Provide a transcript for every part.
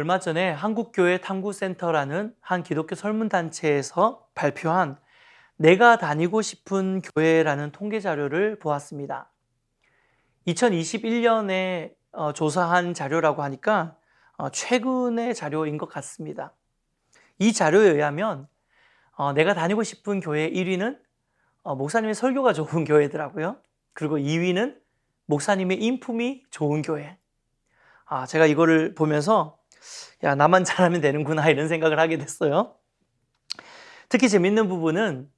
얼마 전에 한국교회 탐구센터라는 한 기독교 설문단체에서 발표한 내가 다니고 싶은 교회라는 통계 자료를 보았습니다. 2021년에 어, 조사한 자료라고 하니까 어, 최근의 자료인 것 같습니다. 이 자료에 의하면 어, 내가 다니고 싶은 교회 1위는 목사님의 설교가 좋은 교회더라고요. 그리고 2위는 목사님의 인품이 좋은 교회. 아, 제가 이거를 보면서 야, 나만 잘하면 되는구나 이런 생각을 하게 됐어요. 특히 재밌는 부분은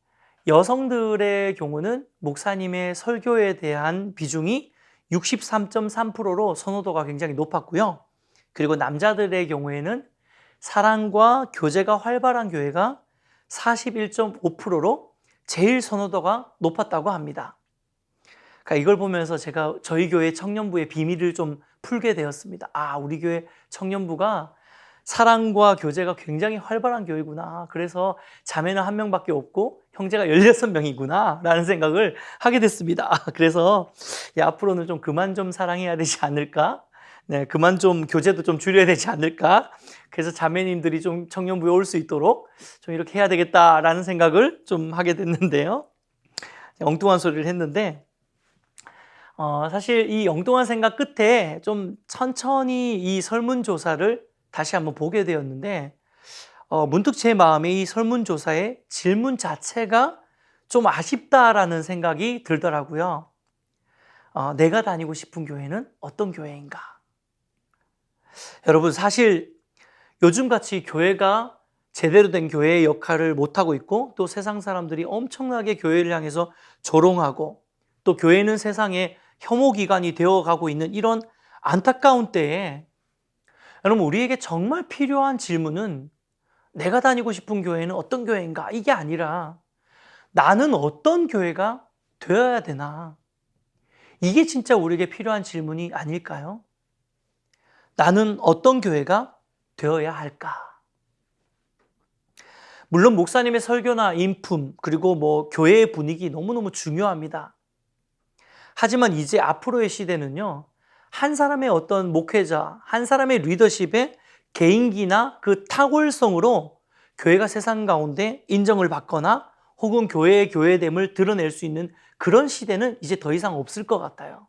여성들의 경우는 목사님의 설교에 대한 비중이 63.3%로 선호도가 굉장히 높았고요. 그리고 남자들의 경우에는 사랑과 교제가 활발한 교회가 41.5%로 제일 선호도가 높았다고 합니다. 그러니까 이걸 보면서 제가 저희 교회 청년부의 비밀을 좀 풀게 되었습니다. 아, 우리 교회 청년부가 사랑과 교제가 굉장히 활발한 교회구나. 그래서 자매는 한 명밖에 없고 형제가 16명이구나. 라는 생각을 하게 됐습니다. 그래서 야, 앞으로는 좀 그만 좀 사랑해야 되지 않을까? 네, 그만 좀 교제도 좀 줄여야 되지 않을까? 그래서 자매님들이 좀 청년부에 올 수 있도록 좀 이렇게 해야 되겠다라는 생각을 좀 하게 됐는데요. 엉뚱한 소리를 했는데, 어, 사실 이 엉뚱한 생각 끝에 좀 천천히 이 설문조사를 다시 한번 보게 되었는데, 어, 문득 제 마음에 이 설문조사의 질문 자체가 좀 아쉽다라는 생각이 들더라고요. 어, 내가 다니고 싶은 교회는 어떤 교회인가? 여러분, 사실 요즘같이 교회가 제대로 된 교회의 역할을 못하고 있고 또 세상 사람들이 엄청나게 교회를 향해서 조롱하고 또 교회는 세상에 혐오기관이 되어가고 있는 이런 안타까운 때에 여러분 우리에게 정말 필요한 질문은 내가 다니고 싶은 교회는 어떤 교회인가 이게 아니라 나는 어떤 교회가 되어야 되나 이게 진짜 우리에게 필요한 질문이 아닐까요? 나는 어떤 교회가 되어야 할까? 물론 목사님의 설교나 인품 그리고 뭐 교회의 분위기 너무너무 중요합니다. 하지만 이제 앞으로의 시대는요. 한 사람의 어떤 목회자, 한 사람의 리더십의 개인기나 그 탁월성으로 교회가 세상 가운데 인정을 받거나 혹은 교회의 교회됨을 드러낼 수 있는 그런 시대는 이제 더 이상 없을 것 같아요.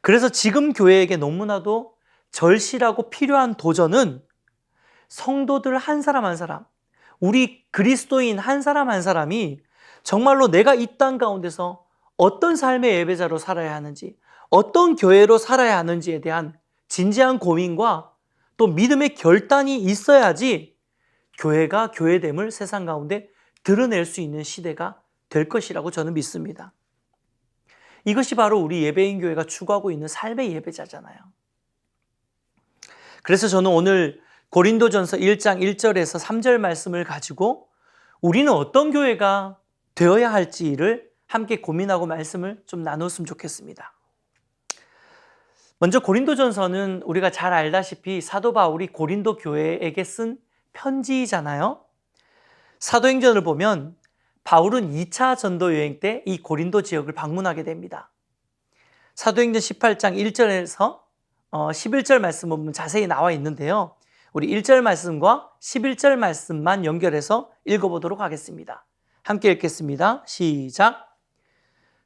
그래서 지금 교회에게 너무나도 절실하고 필요한 도전은 성도들 한 사람 한 사람, 우리 그리스도인 한 사람 한 사람이 정말로 내가 이 땅 가운데서 어떤 삶의 예배자로 살아야 하는지, 어떤 교회로 살아야 하는지에 대한 진지한 고민과 또 믿음의 결단이 있어야지 교회가 교회됨을 세상 가운데 드러낼 수 있는 시대가 될 것이라고 저는 믿습니다. 이것이 바로 우리 예배인 교회가 추구하고 있는 삶의 예배자잖아요. 그래서 저는 오늘 고린도전서 1장 1절에서 3절 말씀을 가지고 우리는 어떤 교회가 되어야 할지를 함께 고민하고 말씀을 좀 나눴으면 좋겠습니다. 먼저 고린도전서는 우리가 잘 알다시피 사도 바울이 고린도 교회에게 쓴 편지잖아요. 사도행전을 보면 바울은 2차 전도 여행 때 이 고린도 지역을 방문하게 됩니다. 사도행전 18장 1절에서 11절 말씀 보면 자세히 나와 있는데요. 우리 1절 말씀과 11절 말씀만 연결해서 읽어보도록 하겠습니다. 함께 읽겠습니다. 시작.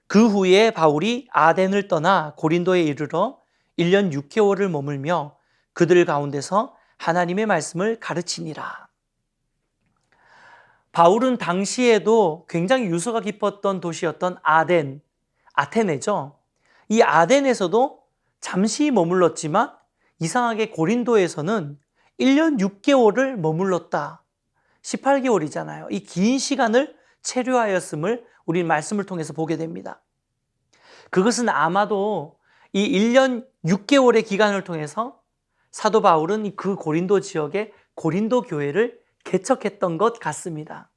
그 후에 바울이 아덴을 떠나 고린도에 이르러 1년 6개월을 머물며 그들 가운데서 하나님의 말씀을 가르치니라. 바울은 당시에도 굉장히 유서가 깊었던 도시였던 아덴, 아테네죠. 이 아덴에서도 잠시 머물렀지만 이상하게 고린도에서는 1년 6개월을 머물렀다. 18개월이잖아요. 이 긴 시간을 체류하였음을 우리 말씀을 통해서 보게 됩니다. 그것은 아마도 이 1년 6개월의 기간을 통해서 사도 바울은 그 고린도 지역의 고린도 교회를 개척했던 것 같습니다.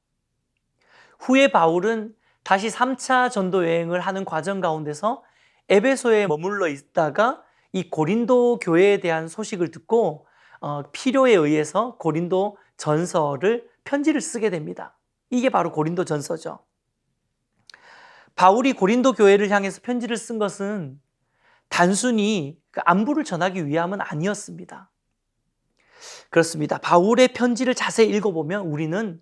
후에 바울은 다시 3차 전도 여행을 하는 과정 가운데서 에베소에 머물러 있다가 이 고린도 교회에 대한 소식을 듣고 어, 필요에 의해서 고린도 전서를 편지를 쓰게 됩니다. 이게 바로 고린도 전서죠. 바울이 고린도 교회를 향해서 편지를 쓴 것은 단순히 그 안부를 전하기 위함은 아니었습니다. 그렇습니다. 바울의 편지를 자세히 읽어보면 우리는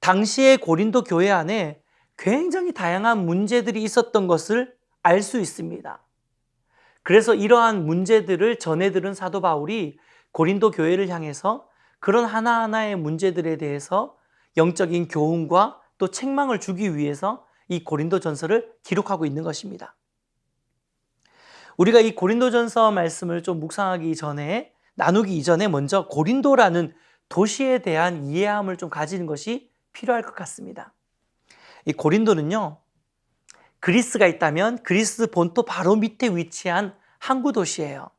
당시의 고린도 교회 안에 굉장히 다양한 문제들이 있었던 것을 알 수 있습니다. 그래서 이러한 문제들을 전해들은 사도 바울이 고린도 교회를 향해서 그런 하나하나의 문제들에 대해서 영적인 교훈과 또 책망을 주기 위해서 이 고린도 전서를 기록하고 있는 것입니다. 우리가 이 고린도 전서 말씀을 좀 묵상하기 전에 나누기 이전에 먼저 고린도라는 도시에 대한 이해함을 좀 가지는 것이 필요할 것 같습니다. 이 고린도는요, 그리스가 있다면 그리스 본토 바로 밑에 위치한 항구 도시예요.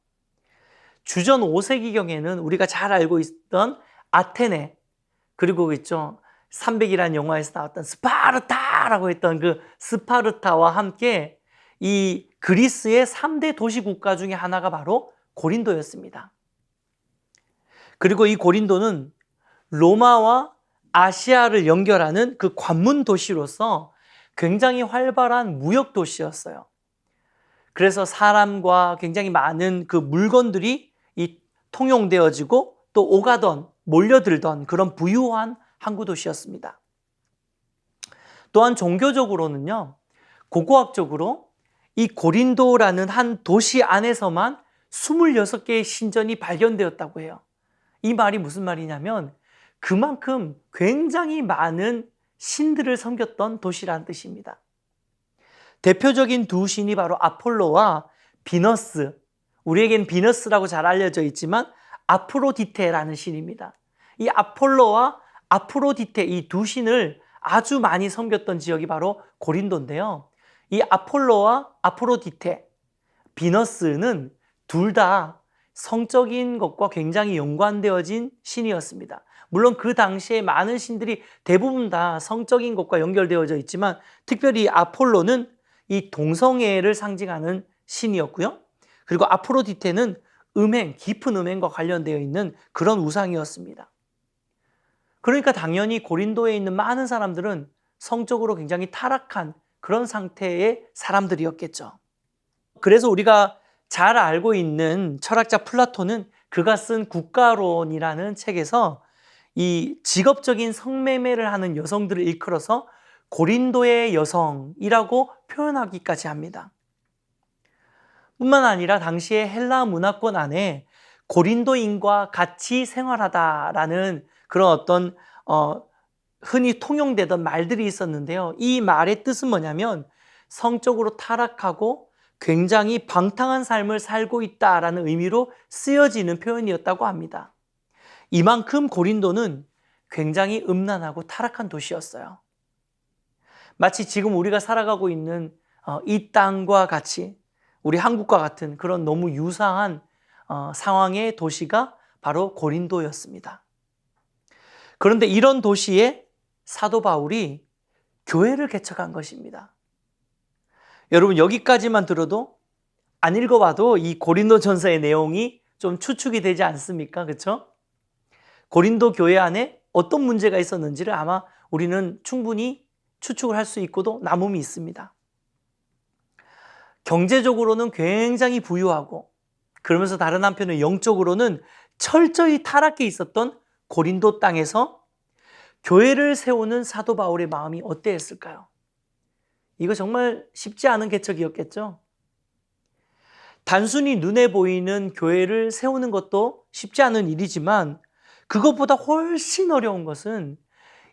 주전 5세기경에는 우리가 잘 알고 있던 아테네, 그리고 있죠. 300이라는 영화에서 나왔던 스파르타라고 했던 그 스파르타와 함께 이 그리스의 3대 도시 국가 중에 하나가 바로 고린도였습니다. 그리고 이 고린도는 로마와 아시아를 연결하는 그 관문 도시로서 굉장히 활발한 무역 도시였어요. 그래서 사람과 굉장히 많은 그 물건들이 이 통용되어지고 또 오가던 몰려들던 그런 부유한 항구 도시였습니다. 또한 종교적으로는요. 고고학적으로 이 고린도라는 한 도시 안에서만 26개의 신전이 발견되었다고 해요. 이 말이 무슨 말이냐면 그만큼 굉장히 많은 신들을 섬겼던 도시라는 뜻입니다. 대표적인 두 신이 바로 아폴로와 비너스. 우리에겐 비너스라고 잘 알려져 있지만 아프로디테라는 신입니다. 이 아폴로와 아프로디테 이 두 신을 아주 많이 섬겼던 지역이 바로 고린도인데요. 이 아폴로와 아프로디테, 비너스는 둘 다 성적인 것과 굉장히 연관되어진 신이었습니다. 물론 그 당시에 많은 신들이 대부분 다 성적인 것과 연결되어져 있지만 특별히 아폴로는 이 동성애를 상징하는 신이었고요. 그리고 아프로디테는 음행, 깊은 음행과 관련되어 있는 그런 우상이었습니다. 그러니까 당연히 고린도에 있는 많은 사람들은 성적으로 굉장히 타락한 그런 상태의 사람들이었겠죠. 그래서 우리가 잘 알고 있는 철학자 플라톤은 그가 쓴 국가론이라는 책에서 이 직업적인 성매매를 하는 여성들을 일컬어서 고린도의 여성이라고 표현하기까지 합니다. 뿐만 아니라 당시의 헬라 문화권 안에 고린도인과 같이 생활하다라는 그런 어떤 어, 흔히 통용되던 말들이 있었는데요. 이 말의 뜻은 뭐냐면 성적으로 타락하고 굉장히 방탕한 삶을 살고 있다라는 의미로 쓰여지는 표현이었다고 합니다. 이만큼 고린도는 굉장히 음란하고 타락한 도시였어요. 마치 지금 우리가 살아가고 있는 어, 이 땅과 같이 우리 한국과 같은 그런 너무 유사한 어, 상황의 도시가 바로 고린도였습니다. 그런데 이런 도시에 사도 바울이 교회를 개척한 것입니다. 여러분 여기까지만 들어도 안 읽어봐도 이 고린도 전서의 내용이 좀 추측이 되지 않습니까? 그렇죠? 고린도 교회 안에 어떤 문제가 있었는지를 아마 우리는 충분히 추측을 할 수 있고도 남음이 있습니다. 경제적으로는 굉장히 부유하고 그러면서 다른 한편은 영적으로는 철저히 타락해 있었던 고린도 땅에서 교회를 세우는 사도 바울의 마음이 어때했을까요? 이거 정말 쉽지 않은 개척이었겠죠? 단순히 눈에 보이는 교회를 세우는 것도 쉽지 않은 일이지만 그것보다 훨씬 어려운 것은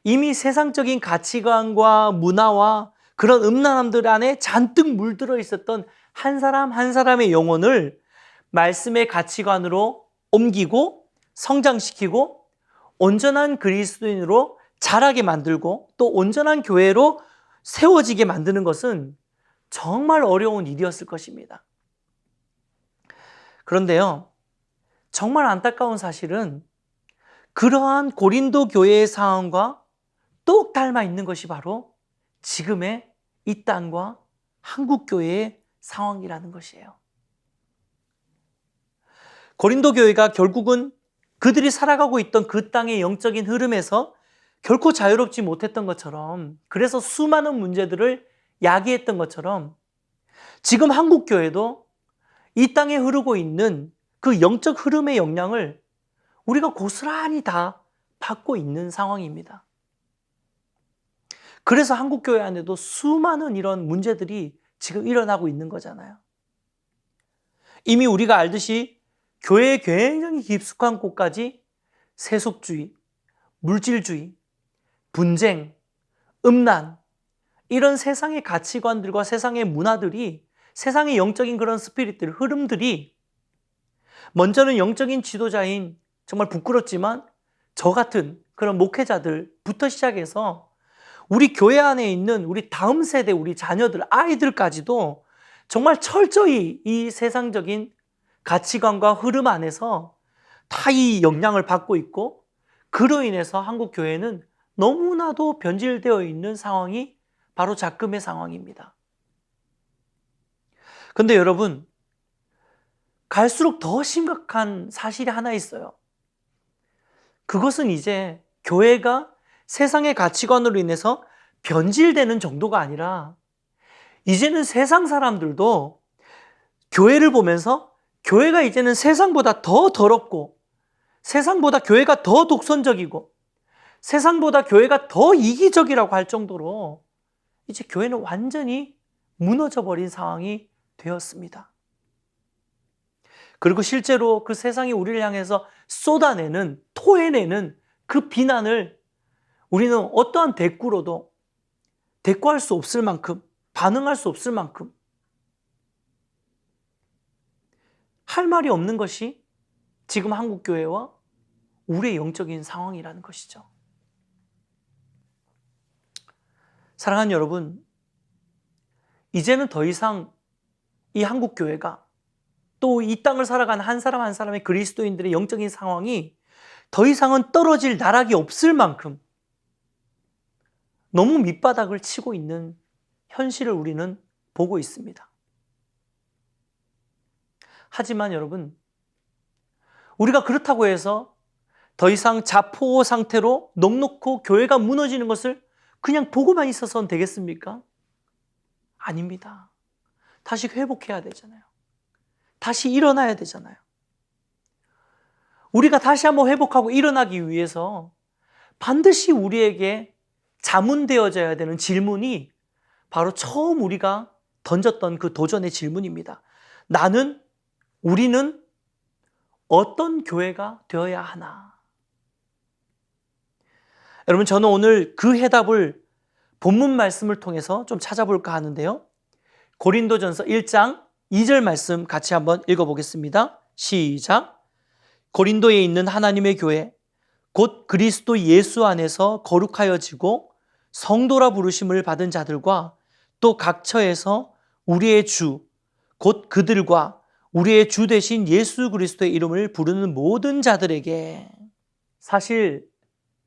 이미 세상적인 가치관과 문화와 그런 음란함들 안에 잔뜩 물들어 있었던 한 사람 한 사람의 영혼을 말씀의 가치관으로 옮기고 성장시키고 온전한 그리스도인으로 자라게 만들고 또 온전한 교회로 세워지게 만드는 것은 정말 어려운 일이었을 것입니다. 그런데요, 정말 안타까운 사실은 그러한 고린도 교회의 상황과 똑 닮아 있는 것이 바로 지금의 이 땅과 한국 교회의 상황이라는 것이에요. 고린도 교회가 결국은 그들이 살아가고 있던 그 땅의 영적인 흐름에서 결코 자유롭지 못했던 것처럼 그래서 수많은 문제들을 야기했던 것처럼 지금 한국 교회도 이 땅에 흐르고 있는 그 영적 흐름의 영향을 우리가 고스란히 다 받고 있는 상황입니다. 그래서 한국 교회 안에도 수많은 이런 문제들이 지금 일어나고 있는 거잖아요. 이미 우리가 알듯이 교회에 굉장히 깊숙한 곳까지 세속주의, 물질주의, 분쟁, 음란, 이런 세상의 가치관들과 세상의 문화들이 세상의 영적인 그런 스피릿들, 흐름들이 먼저는 영적인 지도자인 정말 부끄럽지만 저 같은 그런 목회자들부터 시작해서 우리 교회 안에 있는 우리 다음 세대, 우리 자녀들, 아이들까지도 정말 철저히 이 세상적인 가치관과 흐름 안에서 다 이 영향을 받고 있고 그로 인해서 한국 교회는 너무나도 변질되어 있는 상황이 바로 작금의 상황입니다. 근데 여러분, 갈수록 더 심각한 사실이 하나 있어요. 그것은 이제 교회가 세상의 가치관으로 인해서 변질되는 정도가 아니라 이제는 세상 사람들도 교회를 보면서 교회가 이제는 세상보다 더 더럽고 세상보다 교회가 더 독선적이고 세상보다 교회가 더 이기적이라고 할 정도로 이제 교회는 완전히 무너져 버린 상황이 되었습니다. 그리고 실제로 그 세상이 우리를 향해서 쏟아내는, 토해내는 그 비난을 우리는 어떠한 대꾸로도 대꾸할 수 없을 만큼, 반응할 수 없을 만큼 할 말이 없는 것이 지금 한국교회와 우리의 영적인 상황이라는 것이죠. 사랑하는 여러분, 이제는 더 이상 이 한국 교회가 또 이 땅을 살아가는 한 사람 한 사람의 그리스도인들의 영적인 상황이 더 이상은 떨어질 나락이 없을 만큼 너무 밑바닥을 치고 있는 현실을 우리는 보고 있습니다. 하지만 여러분, 우리가 그렇다고 해서 더 이상 자포 상태로 넉넉고 교회가 무너지는 것을 그냥 보고만 있어서는 되겠습니까? 아닙니다. 다시 회복해야 되잖아요. 다시 일어나야 되잖아요. 우리가 다시 한번 회복하고 일어나기 위해서 반드시 우리에게 자문되어져야 되는 질문이 바로 처음 우리가 던졌던 그 도전의 질문입니다. 나는, 우리는 어떤 교회가 되어야 하나? 여러분, 저는 오늘 그 해답을 본문 말씀을 통해서 좀 찾아볼까 하는데요. 고린도전서 1장 2절 말씀 같이 한번 읽어보겠습니다. 시작. 고린도에 있는 하나님의 교회, 곧 그리스도 예수 안에서 거룩하여지고 성도라 부르심을 받은 자들과 또 각처에서 우리의 주, 곧 그들과 우리의 주 대신 예수 그리스도의 이름을 부르는 모든 자들에게 사실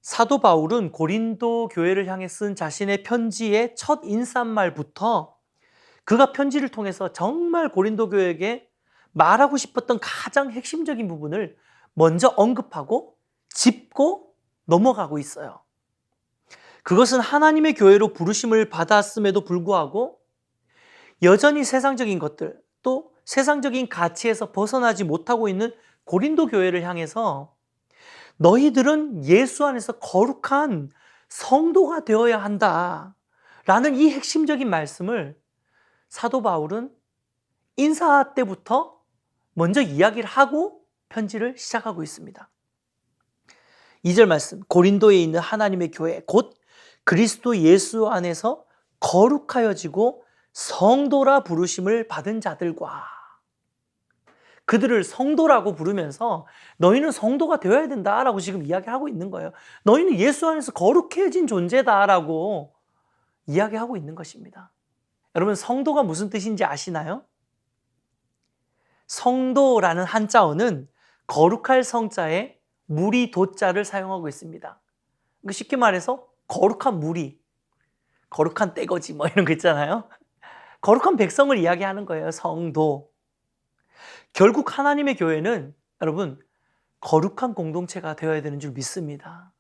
사도 바울은 고린도 교회를 향해 쓴 자신의 편지의 첫 인사말부터 그가 편지를 통해서 정말 고린도 교회에게 말하고 싶었던 가장 핵심적인 부분을 먼저 언급하고 짚고 넘어가고 있어요. 그것은 하나님의 교회로 부르심을 받았음에도 불구하고 여전히 세상적인 것들 또 세상적인 가치에서 벗어나지 못하고 있는 고린도 교회를 향해서 너희들은 예수 안에서 거룩한 성도가 되어야 한다. 라는 이 핵심적인 말씀을 사도 바울은 인사 때부터 먼저 이야기를 하고 편지를 시작하고 있습니다. 2절 말씀, 고린도에 있는 하나님의 교회, 곧 그리스도 예수 안에서 거룩하여지고 성도라 부르심을 받은 자들과 그들을 성도라고 부르면서 너희는 성도가 되어야 된다라고 지금 이야기하고 있는 거예요. 너희는 예수 안에서 거룩해진 존재다라고 이야기하고 있는 것입니다. 여러분, 성도가 무슨 뜻인지 아시나요? 성도라는 한자어는 거룩할 성자에 무리 도자를 사용하고 있습니다. 그러니까 쉽게 말해서 거룩한 무리, 거룩한 떼거지 뭐 이런 거 있잖아요. 거룩한 백성을 이야기하는 거예요. 성도. 결국 하나님의 교회는 여러분 거룩한 공동체가 되어야 되는 줄 믿습니다.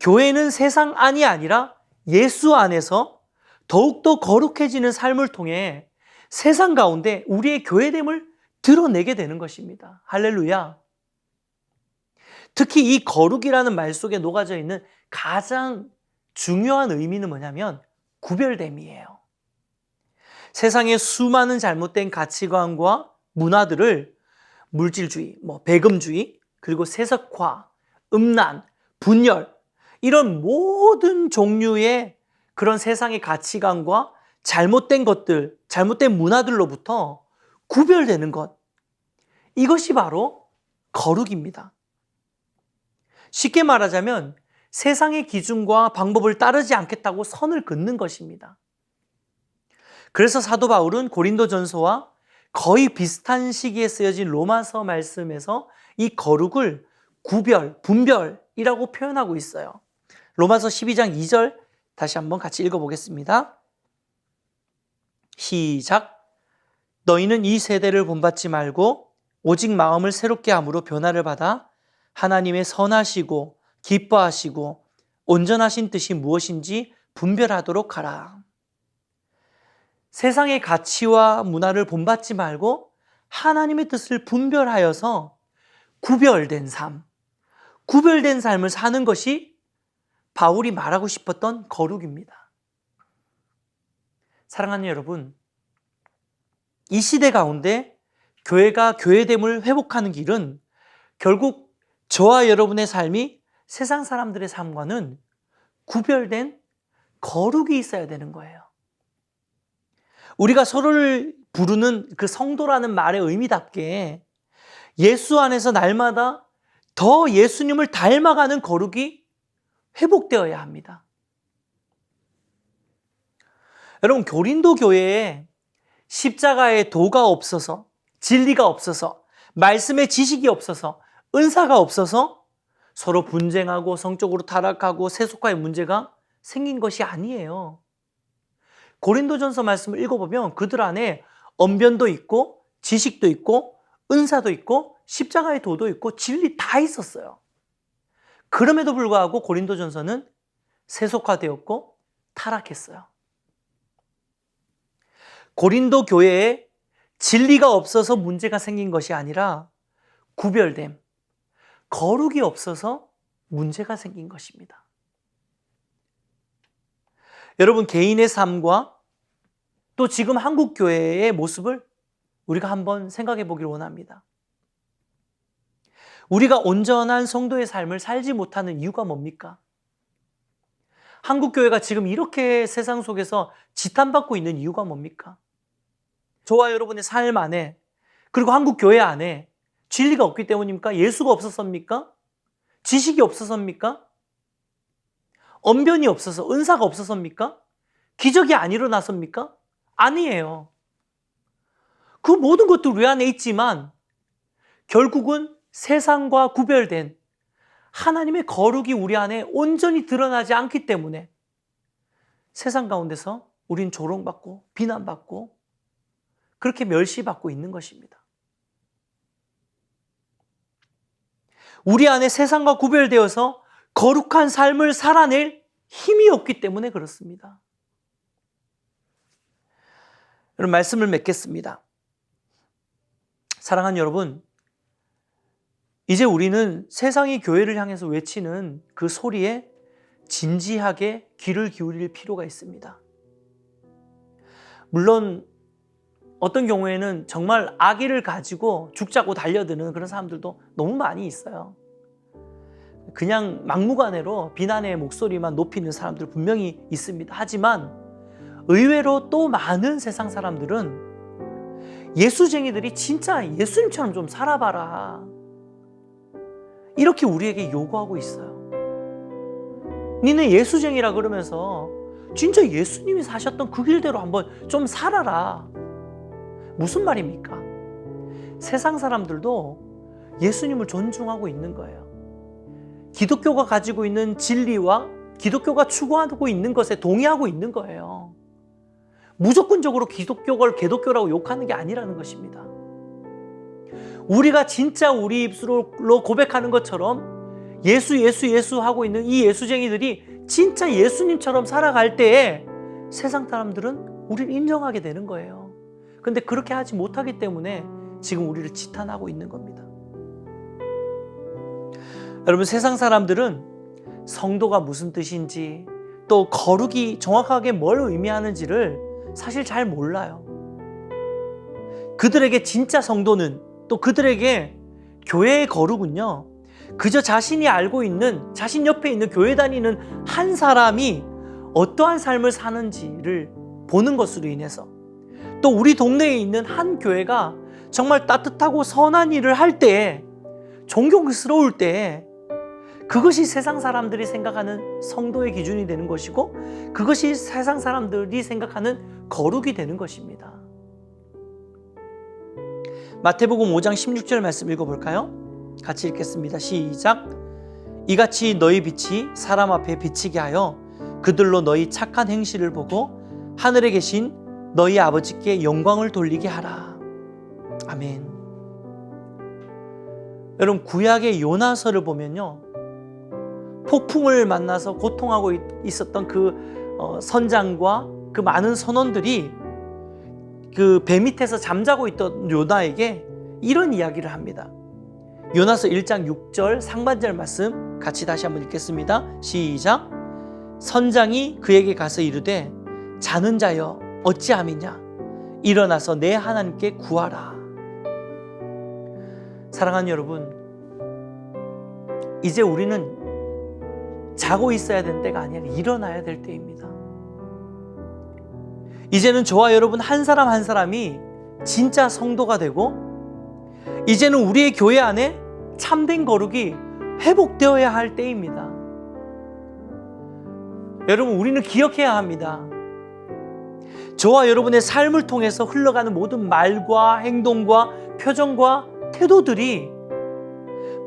교회는 세상 안이 아니라 예수 안에서 더욱더 거룩해지는 삶을 통해 세상 가운데 우리의 교회됨을 드러내게 되는 것입니다. 할렐루야. 특히 이 거룩이라는 말 속에 녹아져 있는 가장 중요한 의미는 뭐냐면 구별됨이에요. 세상의 수많은 잘못된 가치관과 문화들을 물질주의, 뭐 배금주의, 그리고 세속화, 음란, 분열 이런 모든 종류의 그런 세상의 가치관과 잘못된 것들, 잘못된 문화들로부터 구별되는 것. 이것이 바로 거룩입니다. 쉽게 말하자면 세상의 기준과 방법을 따르지 않겠다고 선을 긋는 것입니다. 그래서 사도 바울은 고린도 전서와 거의 비슷한 시기에 쓰여진 로마서 말씀에서 이 거룩을 구별, 분별이라고 표현하고 있어요. 로마서 12장 2절 다시 한번 같이 읽어보겠습니다. 시작. 너희는 이 세대를 본받지 말고 오직 마음을 새롭게 함으로 변화를 받아 하나님의 선하시고 기뻐하시고 온전하신 뜻이 무엇인지 분별하도록 하라. 세상의 가치와 문화를 본받지 말고 하나님의 뜻을 분별하여서 구별된 삶, 구별된 삶을 사는 것이 바울이 말하고 싶었던 거룩입니다. 사랑하는 여러분, 이 시대 가운데 교회가 교회됨을 회복하는 길은 결국 저와 여러분의 삶이 세상 사람들의 삶과는 구별된 거룩이 있어야 되는 거예요. 우리가 서로를 부르는 그 성도라는 말의 의미답게 예수 안에서 날마다 더 예수님을 닮아가는 거룩이 회복되어야 합니다. 여러분, 교린도 교회에 십자가의 도가 없어서, 진리가 없어서, 말씀의 지식이 없어서, 은사가 없어서 서로 분쟁하고 성적으로 타락하고 세속화의 문제가 생긴 것이 아니에요. 고린도전서 말씀을 읽어보면 그들 안에 언변도 있고 지식도 있고 은사도 있고 십자가의 도도 있고 진리 다 있었어요. 그럼에도 불구하고 고린도전서는 세속화되었고 타락했어요. 고린도 교회에 진리가 없어서 문제가 생긴 것이 아니라 구별됨, 거룩이 없어서 문제가 생긴 것입니다. 여러분 개인의 삶과 또 지금 한국 교회의 모습을 우리가 한번 생각해 보길 원합니다. 우리가 온전한 성도의 삶을 살지 못하는 이유가 뭡니까? 한국 교회가 지금 이렇게 세상 속에서 지탄받고 있는 이유가 뭡니까? 저와 여러분의 삶 안에 그리고 한국 교회 안에 진리가 없기 때문입니까? 예수가 없었습니까? 지식이 없어서입니까? 언변이 없어서 은사가 없어서입니까? 기적이 안 일어나서입니까? 아니에요. 그 모든 것도 우리 안에 있지만 결국은 세상과 구별된 하나님의 거룩이 우리 안에 온전히 드러나지 않기 때문에 세상 가운데서 우린 조롱받고 비난받고 그렇게 멸시받고 있는 것입니다. 우리 안에 세상과 구별되어서 거룩한 삶을 살아낼 힘이 없기 때문에 그렇습니다. 여러분 말씀을 맺겠습니다. 사랑하는 여러분, 이제 우리는 세상이 교회를 향해서 외치는 그 소리에 진지하게 귀를 기울일 필요가 있습니다. 물론 어떤 경우에는 정말 아기를 가지고 죽자고 달려드는 그런 사람들도 너무 많이 있어요. 그냥 막무가내로 비난의 목소리만 높이는 사람들 분명히 있습니다. 하지만 의외로 또 많은 세상 사람들은 예수쟁이들이 진짜 예수님처럼 좀 살아봐라. 이렇게 우리에게 요구하고 있어요. 니는 예수쟁이라 그러면서 진짜 예수님이 사셨던 그 길대로 한번 좀 살아라. 무슨 말입니까? 세상 사람들도 예수님을 존중하고 있는 거예요. 기독교가 가지고 있는 진리와 기독교가 추구하고 있는 것에 동의하고 있는 거예요. 무조건적으로 기독교를 개독교라고 욕하는 게 아니라는 것입니다. 우리가 진짜 우리 입술로 고백하는 것처럼 예수, 예수, 예수 하고 있는 이 예수쟁이들이 진짜 예수님처럼 살아갈 때에 세상 사람들은 우리를 인정하게 되는 거예요. 근데 그렇게 하지 못하기 때문에 지금 우리를 지탄하고 있는 겁니다. 여러분 세상 사람들은 성도가 무슨 뜻인지 또 거룩이 정확하게 뭘 의미하는지를 사실 잘 몰라요. 그들에게 진짜 성도는 또 그들에게 교회의 거룩은요. 그저 자신이 알고 있는 자신 옆에 있는 교회 다니는 한 사람이 어떠한 삶을 사는지를 보는 것으로 인해서 또 우리 동네에 있는 한 교회가 정말 따뜻하고 선한 일을 할 때에 존경스러울 때에 그것이 세상 사람들이 생각하는 성도의 기준이 되는 것이고 그것이 세상 사람들이 생각하는 거룩이 되는 것입니다. 마태복음 5장 16절 말씀 읽어볼까요? 같이 읽겠습니다. 시작. 이같이 너희 빛이 사람 앞에 비치게 하여 그들로 너희 착한 행실을 보고 하늘에 계신 너희 아버지께 영광을 돌리게 하라. 아멘. 여러분 구약의 요나서를 보면요. 폭풍을 만나서 고통하고 있- 있었던 그 어, 선장과 그 많은 선원들이 그 배 밑에서 잠자고 있던 요나에게 이런 이야기를 합니다. 요나서 1장 6절 상반절 말씀 같이 다시 한번 읽겠습니다. 시작. 선장이 그에게 가서 이르되 자는 자여 어찌함이냐 일어나서 내 하나님께 구하라. 사랑하는 여러분, 이제 우리는 자고 있어야 되는 때가 아니라 일어나야 될 때입니다. 이제는 저와 여러분 한 사람 한 사람이 진짜 성도가 되고 이제는 우리의 교회 안에 참된 거룩이 회복되어야 할 때입니다. 여러분, 우리는 기억해야 합니다. 저와 여러분의 삶을 통해서 흘러가는 모든 말과 행동과 표정과 태도들이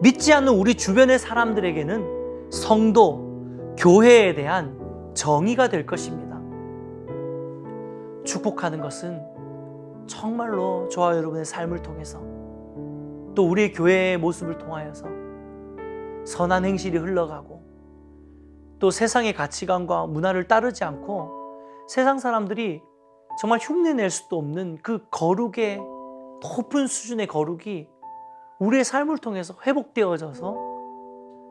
믿지 않는 우리 주변의 사람들에게는 성도, 교회에 대한 정의가 될 것입니다. 축복하는 것은 정말로 저와 여러분의 삶을 통해서 또 우리의 교회의 모습을 통하여서 선한 행실이 흘러가고 또 세상의 가치관과 문화를 따르지 않고 세상 사람들이 정말 흉내낼 수도 없는 그 거룩의 높은 수준의 거룩이 우리의 삶을 통해서 회복되어져서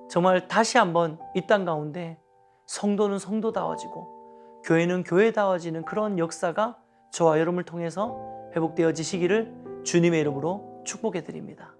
정말 다시 한번 이 땅 가운데 성도는 성도다워지고 교회는 교회다워지는 그런 역사가 저와 여러분을 통해서 회복되어지시기를 주님의 이름으로 축복해 드립니다.